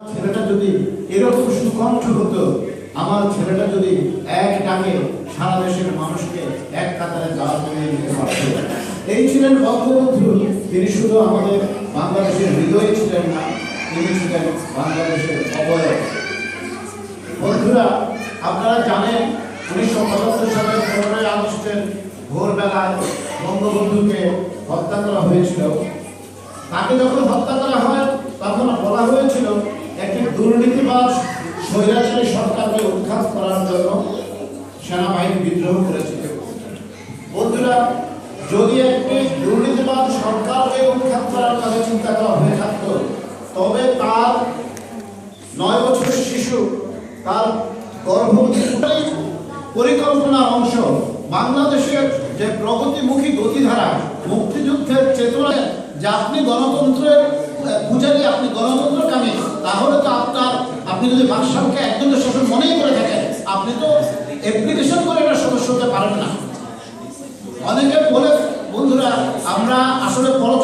ছেলেটা যদি এরকম সুকণ্ঠ হতো, আমার ছেলেটা যদি এক ডাকে সারা দেশের মানুষকে এক কাতারে দাঁড় দিতে পারত। এই ছিলেন বঙ্গবন্ধু। তিনি শুধু আমাদের বাংলাদেশের হৃদয়ে ছিলেন না, তিনি ছিলেন বাংলাদেশের অবয়ব। বন্ধুরা, আপনারা জানেন, উনিশশো পঁচাত্তর সালের পনেরোই আগস্টের ভোরবেলায় বঙ্গবন্ধুকে হত্যা করা হয়েছিল। তাকে যখন হত্যা করা হয়, তখন বলা হয়েছিল স্বৈরাচারী সরকারকে উৎখাত করার জন্য সেনাবাহিনী বিদ্রোহ করেছিল বন্ধুরা, যদি একটি দুর্নীতিবাদ সরকারকে উৎখাত করার কথা চিন্তা করা হয়ে থাকতো, তবে তার নয় বছরের শিশু, তার গর্ভবতী পরিকল্পনার অংশ বাংলাদেশের যে প্রগতিমুখী গতিধারা মুক্তিযুদ্ধের চেতনায় যে আপনি গণতন্ত্রের আহ, পূজারী আপনি গণতন্ত্রকামী তাহলে তো আপনার আপনি যদি বাদশাহকে একজনের শাসন মনেই করে থাকেন, আপনি তো অ্যাপ্লিকেশন করে এটা সদস্য হতে পারেন না। অনেকে বলে, বন্ধুরা, আমরা আসলে পরচর্চা